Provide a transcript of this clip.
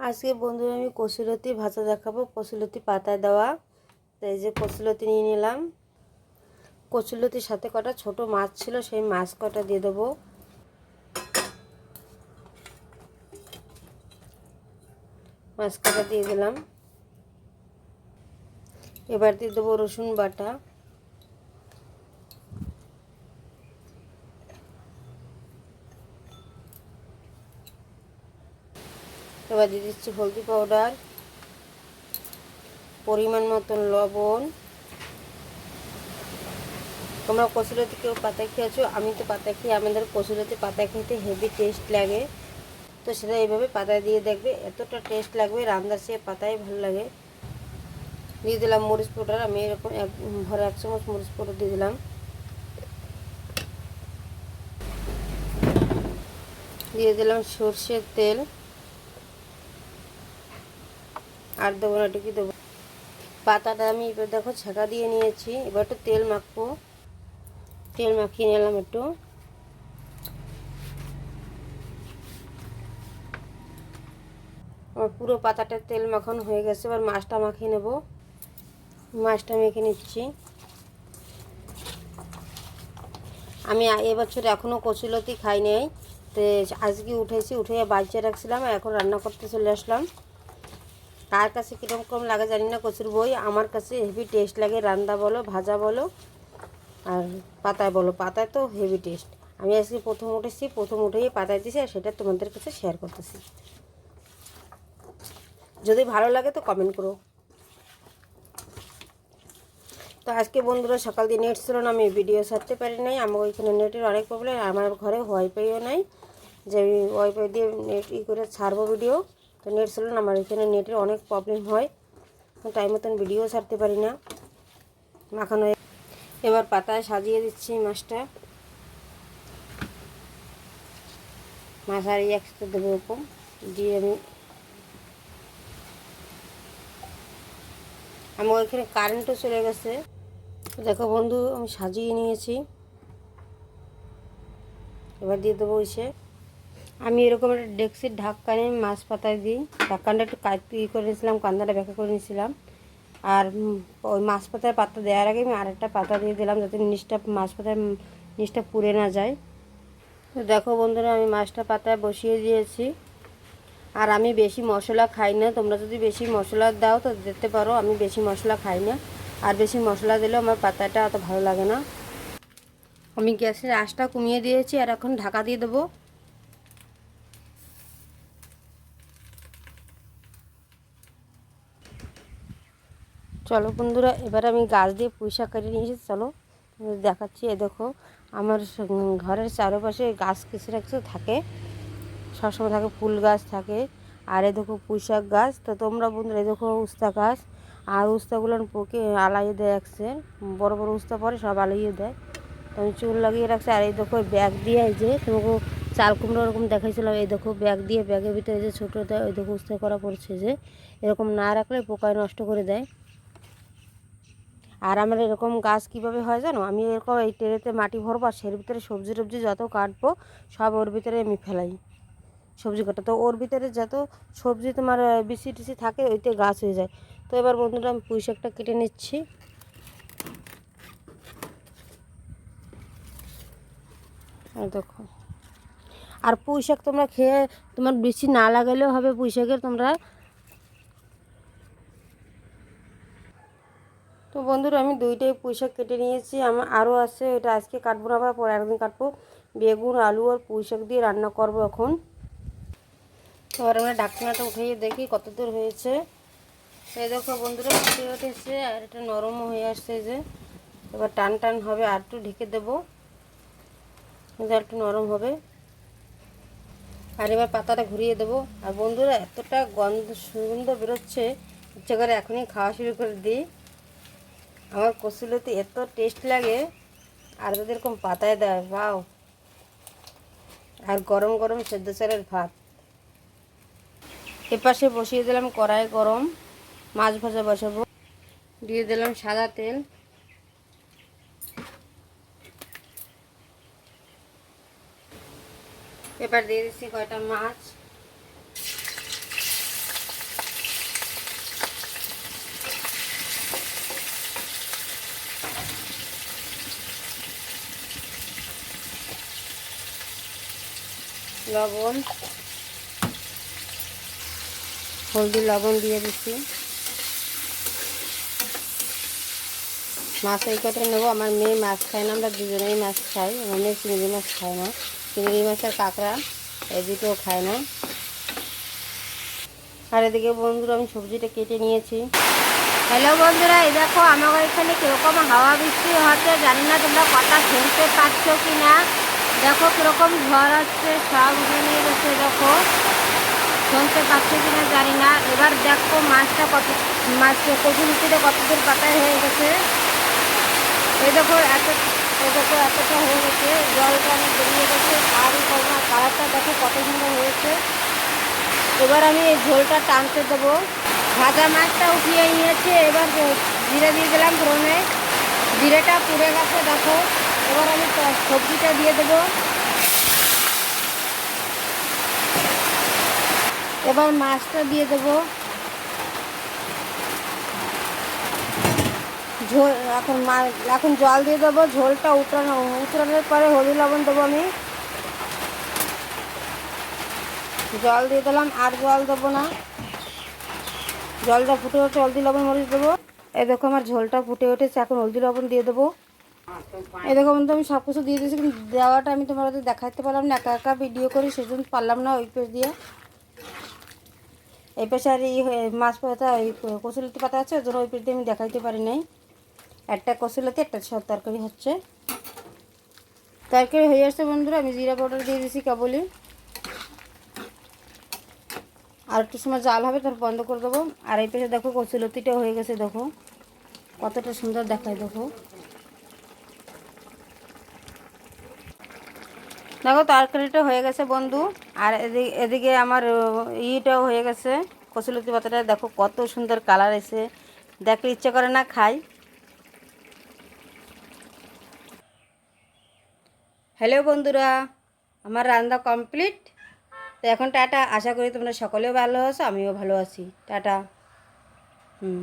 আজকে বন্ধুরা আমি কসুলতি ভাজা দেখাবো কসুলতি পাতায় দেওয়া। তো এই যে কসুলতি নিয়ে নিলাম। কচুলতির সাথে কটা ছোট মাছ ছিল, সেই মাছ কটা দিয়ে দেবো। মাছ কটা দিয়ে দিলাম। এবার দিয়ে দেবো রসুন বাটা। এবার দিয়ে দিচ্ছি হলদি পাউডার পরিমাণ মতন লবণ। তোমরা কচুরতি কেউ পাতা খেয়েছো? আমি তো পাতা খেয়ে, আমাদের কচুরতি পাতা খেতে হেভি টেস্ট লাগে। তো সেটা এইভাবে পাতায় দিয়ে দেখবে, এতটা টেস্ট লাগবে, রান্নার সে পাতায় ভালো লাগে। দিয়ে দিলাম মরিচ পাউডার আমি এরকম এক ভরে এক চামচ মরিচ পাউডার দিয়ে দিলাম। দিয়ে দিলাম সর্ষের তেল। আর দেবো না এটুকু দেবো। পাতাটা আমি এবার দেখো ছাঁকা দিয়ে নিয়েছি। এবার একটু তেল মাখবো। তেল মাখিয়ে নিলাম একটু। আমার পুরো পাতাটা তেল মাখানো হয়ে গেছে। এবার মাছটা মাখিয়ে নেব। মাছটা মেখে নিচ্ছি। আমি এবছর এখনও কচুলতি খাই নাই। তো আজকে উঠেছি, উঠে বাচ্চা রাখছিলাম এখন রান্না করতে চলে আসলাম। কার কাছে কীরকম লাগে জানি না, কচুর বই। আমার কাছে হেভি টেস্ট লাগে। রান্না বলো, ভাজা বলো, আর পাতায় বলো। পাতায় তো হেভি টেস্ট আমি আজকে প্রথম উঠেছি, প্রথম উঠেই পাতায় দিয়েছি আর সেটা তোমাদের কাছে শেয়ার করতেছি। যদি ভালো লাগে তো কমেন্ট করো। তো আজকে বন্ধুরা, সকাল দিয়ে নেট ছিল না, আমি ভিডিও ছাড়তে পারি নাই। আমার ওইখানে নেটের অনেক প্রবলেম আমার ঘরে ওয়াইফাইও নাই। যে আমি ওয়াইফাই দিয়ে নেট ই করে ছাড়বো ভিডিও তো নেট ছিল না আমার এখানে নেটের অনেক প্রবলেম হয়। টাইম মতন ভিডিও ছাড়তে পারি না। মাখানো এবার পাতায় সাজিয়ে দিচ্ছি মাছটা। মাছ আর একসাথে দেবো এরকম। দিয়ে আমি আমি ওইখানে কারেন্টও চলে গেছে। দেখো বন্ধু, আমি সাজিয়ে নিয়েছি। এবার দিয়ে দেবো ইসে আমি এরকম একটা ডেক্সির ঢাক্কানে মাছ পাতায় দিই। ঢাক্কানটা একটু কাটি করে নিয়েছিলাম, কান্দাটা ব্যাখ্যা করে নিয়েছিলাম। আর ওই মাছ পাতার পাতা দেওয়ার আগে আমি আরেকটা পাতা দিয়ে দিলাম যাতে নিচটা মাছ পাতার নিচটা পুড়ে না যায়। তো দেখো বন্ধুরা, আমি মাছটা পাতায় বসিয়ে দিয়েছি। আর আমি বেশি মশলা খাই না। তোমরা যদি বেশি মশলা দাও তো দিতে পারো, আমি বেশি মশলা খাই না। আর বেশি মশলা দিলেও আমার পাতাটা অত ভালো লাগে না। আমি গ্যাসের আঁচটা কমিয়ে দিয়েছি আর এখন ঢাকা দিয়ে দেবো। চলো বন্ধুরা, এবার আমি গাছ দিয়ে পুঁইশা কেটে নিয়েছি চলো দেখাচ্ছি। এ দেখো, আমার ঘরের চারপাশে গাছ কিছু না কিছু থাকে, সবসময় থাকে, ফুল গাছ থাকে। আর এ দেখো পুঁইশাক গাছ। তো তোমরা বন্ধুরা এই দেখো উস্তা গাছ। আর উস্তাগুলো পোকে আলাইয়ে দেয় একসে। বড় বড় উস্তা পরে, সব আলাইয়ে দেয়। তো আমি চুল লাগিয়ে রাখছি। আর এই দেখো ব্যাগ দিয়ে যে তোমাকে চাল কুমড়ো ওরকম দেখাইছিলাম, এই দেখো ব্যাগ দিয়ে ব্যাগের ভিতরে যে ছোটো দেয়, ওই দেখো উস্তা করা পড়ছে যে। এরকম না রাখলে পোকায় নষ্ট করে দেয়। আর আমার এরকম গাছ কীভাবে হয় জানো? আমি এরকম এই ট্রেতে মাটি ভরবো আর সের ভিতরে সবজি টবজি যত কাটবো, সব ওর ভিতরে আমি ফেলাই। সবজি কাটা। তো ওর ভিতরে যত সবজি তোমার বিসি টিসি থাকে ওইতে গাছ হয়ে যায়। তো এবার বন্ধুরা, আমি পুঁই শাকটা কেটে নিচ্ছি। দেখো। আর পুঁই শাক তোমরা খেয়ে, তোমার বেশি না লাগালেও হবে পুঁই শাকের, তোমরা তো বন্ধুরা, আমি দুইটাই পুঁইশাক কেটে নিয়েছি। আমার আরও আছে এটা আজকে কাটবো না, আবার পরে একদিন কাটবো। বেগুন, আলু আর পুঁইশাক দিয়ে রান্না করব এখন। এবার আমরা ঢাকনাটা উঠিয়ে দেখি কত দূর হয়েছে। এই দেখো বন্ধুরা, ফুটে উঠেছে আর এটা নরমও হয়ে আসছে যে। এবার টান টান হবে, আর একটু ঢেকে দেবো। আর একটু নরম হবে। আর এবার পাতাটা ঘুরিয়ে দেবো। আর বন্ধুরা, এতটা গন্ধ সুগন্ধ বেরোচ্ছে, ইচ্ছে করে এখনই খাওয়া শুরু করে দিই। আমার কচুলতি এত টেস্ট লাগে। আর যদি এরকম পাতায় দেয় বাও আর গরম গরম সেদ্ধ চালের ভাত। এপাশে বসিয়ে দিলাম কড়াই গরম। মাছ ভাজা বসাবো। দিয়ে দিলাম সাদা তেল। এবার দিয়ে দিচ্ছি কয়টা মাছ। লবণ, হলদি লবণ দিয়ে দিচ্ছি। মাছ এই কটা নেব, আমার মেয়ে মাছ খায় না, আমরা দুজনেই মাছ খাই, আমার মেয়ে চিংড়ি মাছ খায় না। চিংড়ি মাছের কাঁকড়া, এই দুটো খায় না। আর এদিকে বন্ধুরা, আমি সবজিটা কেটে নিয়েছি। হ্যালো বন্ধুরা, এই দেখো আমার এখানে কীরকম হাওয়া বৃষ্টি হচ্ছে, জানি না তোমরা কথা শুনতে পাচ্ছ কি না দেখো কীরকম ঝড় আসছে, সব উঠে গেছে, দেখো। শুনতে পাচ্ছে কি না জানি না। এবার দেখো মাছটা কত মাছ কচুরিটিটা কত দূর পাতায় হয়ে গেছে। এই দেখো এত এই দেখো এতটা হয়ে গেছে, জলটা অনেক বেরিয়ে গেছে। আর কালারটা দেখো কত সুন্দর হয়েছে। এবার আমি এই ঝোলটা টানতে দেবো। ভাজা মাছটা উঠিয়ে নিয়েছে, এবার জিরে দিয়ে দিলাম ফোড়নে। জিরেটা পুড়ে গেছে, দেখো। এবার আমি সবজিটা দিয়ে দেবো। এবার মাছটা দিয়ে দেবো। ঝোল, এখন এখন জল দিয়ে দেবো, ঝোলটা উতরানো, উতরানোর পরে হলুদ লবণ দেবো আমি। জল দিয়ে দিলাম, আর জল দেবো না। জলটা ফুটে উঠে হলদি লবণ, মরিচ দেবো। এই দেখো আমার ঝোলটা ফুটে উঠেছে, এখন হলদি লবণ দিয়ে দেবো। এই দেখো বন্ধু, আমি সব কিছু দিয়ে দিয়েছি, কিন্তু দেওয়াটা আমি তোমাদের দেখাতে পারলাম না। একা একা ভিডিও করি, সেজন্য পারলাম না ওই পেজ দিয়ে। এই পেশে আর এই মাছ পাতা ওই কচুলতি পাতা আছে জন্য ওই পেজ দিয়ে আমি দেখাইতে পারি নাই। একটা কচুলতি, একটা সব তরকারি হচ্ছে। তরকারি হয়ে আসছে বন্ধুরা, আমি জিরা পাউডার দিয়ে দিয়েছি কেবলই। আর একটু সময় জাল হবে, তারপর বন্ধ করে দেবো। আর এই পেশে দেখো কচুলতিটা হয়ে গেছে, দেখো। কতটা সুন্দর দেখায়, দেখো। দেখো, তরকারিটা হয়ে গেছে বন্ধু। আর এদিকে এদিকে আমার ইটাও হয়ে গেছে। কচুলতি পাতাটা দেখো, কত সুন্দর কালার এসে। দেখলে ইচ্ছে করে না, খাই। হ্যালো বন্ধুরা, আমার রান্না কমপ্লিট তো এখন টাটা, আশা করি তোমরা সকলেও ভালো আছো, আমিও ভালো আছি। টাটা। হুম।